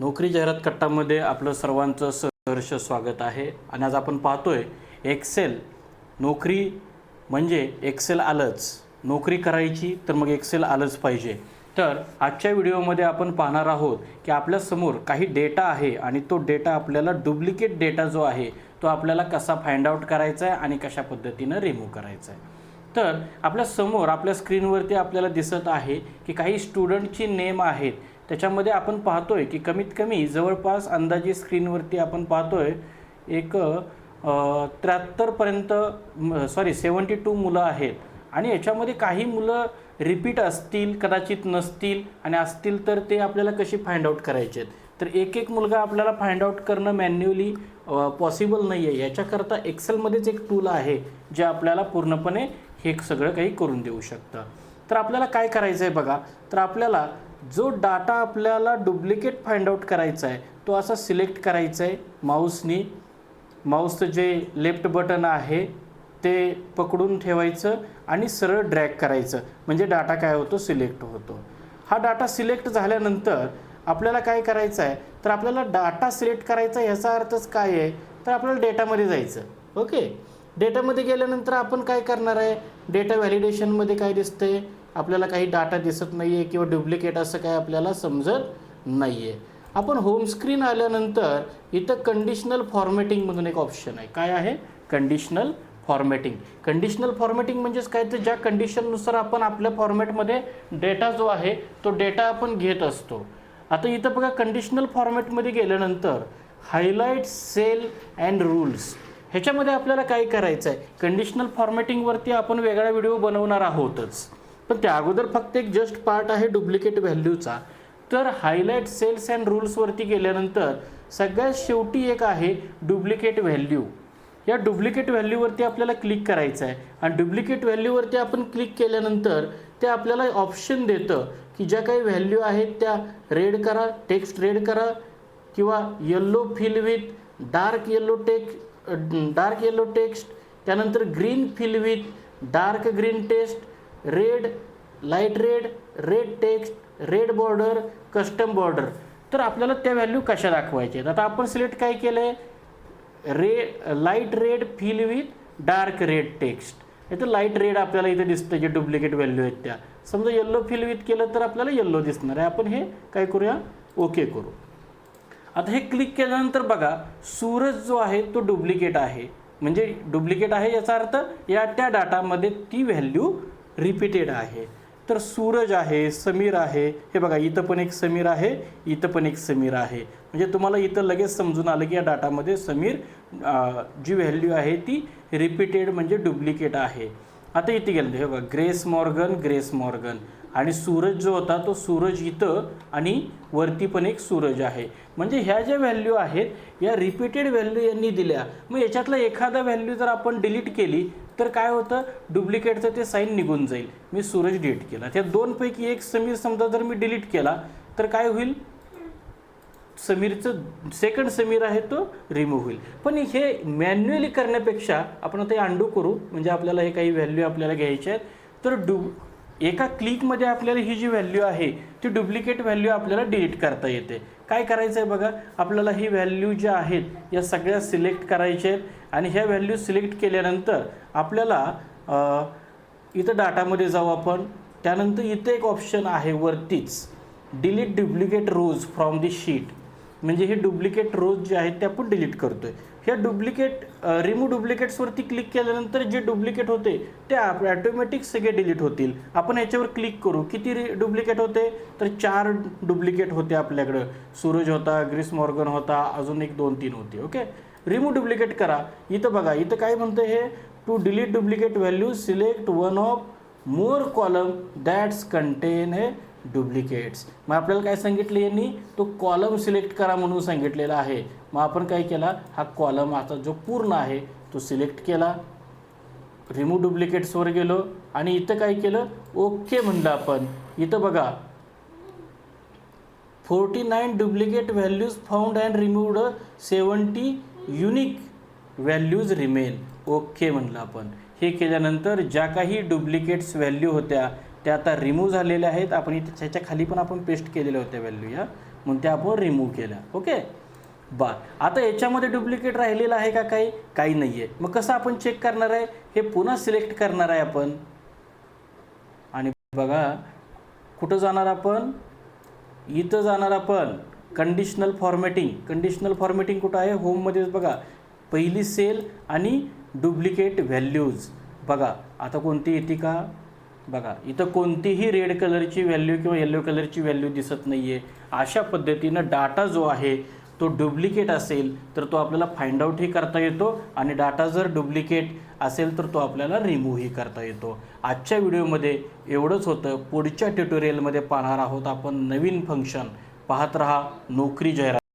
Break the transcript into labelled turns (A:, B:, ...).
A: नोकरी जाहिरात कट्टामध्ये आपलं सर्वांचं सहर्ष स्वागत आहे. आणि आज आपण पाहतोय एक्सेल नोकरी म्हणजे एक्सेल आलंच. नोकरी करायची तर मग एक्सेल आलंच पाहिजे. तर आजच्या व्हिडिओमध्ये आपण पाहणार आहोत की आपल्यासमोर काही डेटा आहे आणि तो डेटा आपल्याला डुप्लिकेट डेटा जो आहे तो आपल्याला कसा फाइंड आउट करायचा आहे आणि कशा पद्धतीनं रिमूव्ह करायचा आहे तर आपल्यासमोर आपल्या स्क्रीनवरती आपल्याला दिसत आहे की काही स्टुडंटची नेम आहेत. त्याच्यामध्ये आपण पाहतोय की कमीत कमी जवळपास अंदाजे स्क्रीनवरती आपण पाहतोय एक त्र्याहत्तरपर्यंत सॉरी सेवन्टी टू मुलं आहेत. आणि याच्यामध्ये काही मुलं रिपीट असतील कदाचित नसतील आणि असतील तर ते आपल्याला कशी फाइंड आउट करायचे आहेत? तर एक एक मुलगा आपल्याला फाइंड आउट करणं मॅन्युअली पॉसिबल नाही आहे याच्याकरता एक्सेलमध्येच एक टूल आहे जे आपल्याला पूर्णपणे हे सगळं काही करून देऊ शकतं. तर आपल्याला काय करायचं आहे बघा? तर आपल्याला जो डाटा आपल्याला डुप्लिकेट फाइंड आउट करायचा आहे तो असा सिलेक्ट करायचा आहे माऊसनी माऊसचं जे लेफ्ट बटन आहे ते पकडून ठेवायचं आणि सरळ ड्रॅग करायचं. म्हणजे डाटा काय होतो? सिलेक्ट होतो. हा डाटा सिलेक्ट झाल्यानंतर आपल्याला काय करायचं आहे? तर आपल्याला डाटा सिलेक्ट करायचा ह्याचा अर्थच काय आहे? तर आपल्याला डेटामध्ये जायचं. ओके डेटामध्ये गेल्यानंतर आपण काय करणार आहे? डेटा व्हॅलिडेशनमध्ये काय दिसतंय? आपल्याला काही डाटा दिसत नाही आहे किंवा डुप्लिकेट असं काय आपल्याला समजत नाही आहे आपण होमस्क्रीन आल्यानंतर इथं कंडिशनल फॉर्मॅटिंगमधून एक ऑप्शन आहे. काय आहे? कंडिशनल फॉर्मॅटिंग कंडिशनल फॉर्मॅटिंग म्हणजेच काय? तर ज्या कंडिशननुसार आपण आपल्या फॉर्मॅटमध्ये डेटा जो आहे तो डेटा आपण घेत असतो. आता इथं बघा कंडिशनल फॉर्मॅटमध्ये गेल्यानंतर हायलाईट सेल अँड रूल्स ह्याच्यामध्ये आपल्याला काय करायचं आहे कंडिशनल फॉर्मॅटिंगवरती आपण वेगळा व्हिडिओ बनवणार आहोतच. पण त्या अगोदर फक्त एक जस्ट पार्ट आहे डुप्लिकेट व्हॅल्यूचा तर हायलाईट सेल्स अँड रूल्सवरती गेल्यानंतर सगळ्यात शेवटी एक आहे डुप्लिकेट व्हॅल्यू या डुप्लिकेट व्हॅल्यूवरती आपल्याला क्लिक करायचं आहे आणि डुप्लिकेट व्हॅल्यूवरती आपण क्लिक केल्यानंतर ते आपल्याला ऑप्शन देतं की ज्या काही व्हॅल्यू आहेत त्या रेड करा टेक्स्ट रेड करा किंवा yellow fill with dark yellow text dark yellow text त्यानंतर green fill with dark green text red light red red text red border custom border. तर आपल्याला त्या व्हॅल्यू कशा दाखवायच्या आहेत आता आपण सिलेक्ट काय केलं आहे रे light red fill with dark red text. इथं लाइट रेड आपल्याला इथे दिसतं जे डुप्लिकेट व्हॅल्यू आहेत त्या. समजा येल्लो फिल विथ केलं तर आपल्याला येल्लो दिसणार आहे. आपण हे काय करूया? ओके करू. आता हे क्लिक केल्यानंतर बघा सूरज जो आहे तो डुप्लिकेट आहे. म्हणजे डुप्लिकेट आहे याचा अर्थ या त्या डाटामध्ये ती व्हॅल्यू रिपीटेड आहे. तर सूरज आहे समीर आहे. हे बघा इथं पण एक समीर आहे इथं पण एक समीर आहे. म्हणजे तुम्हाला इथं लगेच समजून आलं की या डाटामध्ये समीर जी व्हॅल्यू आहे ती रिपीटेड म्हणजे डुप्लिकेट आहे. आता इथे गेलं हे बघा ग्रेस मॉर्गन ग्रेस मॉर्गन. आणि सूरज जो होता तो सूरज इथं आणि वरती पण एक सूरज आहे. म्हणजे ह्या ज्या व्हॅल्यू आहेत या रिपीटेड व्हॅल्यू यांनी दिल्या. मग याच्यातला एखादा व्हॅल्यू जर आपण डिलीट केली तर काय होतं? डुप्लिकेटचं ते साईन निघून जाईल. मी सूरज डिलीट केला. त्या दोनपैकी एक समीर समजा जर मी डिलीट केला तर काय होईल? समीरचं सेकंड समीर आहे तो रिमूव्ह होईल. पण हे मॅन्युअली करण्यापेक्षा आपण आता अंडू करू. म्हणजे आपल्याला हे काही व्हॅल्यू आपल्याला घ्यायचे आहेत. तर डु एका क्लिकमध्ये आपल्याला ही जी व्हॅल्यू आहे ती डुप्लिकेट व्हॅल्यू आपल्याला डिलीट करता येते. काय करायचं आहे बघा? आपल्याला ही व्हॅल्यू ज्या आहेत या सगळ्या सिलेक्ट करायच्या आहेत आणि ह्या व्हॅल्यू सिलेक्ट केल्यानंतर आपल्याला इथं डाटामध्ये जाऊ आपण. त्यानंतर इथं एक ऑप्शन आहे वरतीच. Delete duplicate rows from the sheet. म्हणजे हे डुप्लिकेट रोज जे आहेत ते आपण डिलीट करतो आहे ह्या डुप्लिकेट रिमूव्ह डुप्लिकेट्सवरती क्लिक केल्यानंतर जे डुप्लिकेट होते ते ॲटोमॅटिक सगळे डिलीट होतील. आपण याच्यावर क्लिक करू. किती रि डुप्लिकेट होते? तर चार डुप्लिकेट होते आपल्याकडं. सूरज होता ग्रीस मॉर्गन होता अजून एक दोन तीन होते ओके? रिमूव्ह डुप्लिकेट करा. इथं बघा इथं काय म्हणतं हे? To delete duplicate value select one of more column that's contain a duplicates मग आपल्याला काय सांगितलं यांनी? तो कॉलम सिलेक्ट करा म्हणून सांगितलेला आहे. मग आपण काय केला? हा कॉलम आता जो पूर्ण आहे तो सिलेक्ट केला. रिमूव्ह डुप्लिकेट्सवर गेलो. आणि इथं काय केलं? ओके म्हणलं आपण. इथं बघा. Forty nine duplicate values found and removed seventy unique values remain okay म्हणलं आपण. हे केल्यानंतर ज्या काही डुप्लिकेट्स व्हॅल्यू होत्या त्या आता रिमूव्ह झालेल्या आहेत. आपण इथे त्याच्याखाली पण आपण पेस्ट केलेल्या होत्या व्हॅल्यू या. म्हणून त्या आपण रिमूव्ह केल्या ओके बर. आता याच्यामध्ये डुप्लिकेट राहिलेलं आहे का काही? काही नाही आहे मग कसं आपण चेक करणार आहे? हे पुन्हा सिलेक्ट करणार आहे आपण. आणि बघा कुठं जाणार आपण? इथं जाणार आपण. कंडिशनल फॉर्मॅटिंग कंडिशनल फॉर्मॅटिंग कुठं आहे? होममध्येच बघा. पहिली सेल आणि डुप्लिकेट व्हॅल्यूज बघा आता कोणती येते का? बघा इथं कोणतीही रेड कलरची व्हॅल्यू किंवा येलो कलरची व्हॅल्यू दिसत नाही आहे अशा पद्धतीनं डाटा जो आहे तो डुप्लिकेट असेल तर तो आपल्याला फाइंड आउटही करता येतो आणि डाटा जर डुप्लिकेट असेल तर तो आपल्याला रिमूव्हही करता येतो. आजच्या व्हिडिओमध्ये एवढंच होतं. पुढच्या ट्युटोरियलमध्ये पाहणार आहोत आपण नवीन फंक्शन पाहत रहा नोकरी जाहिरात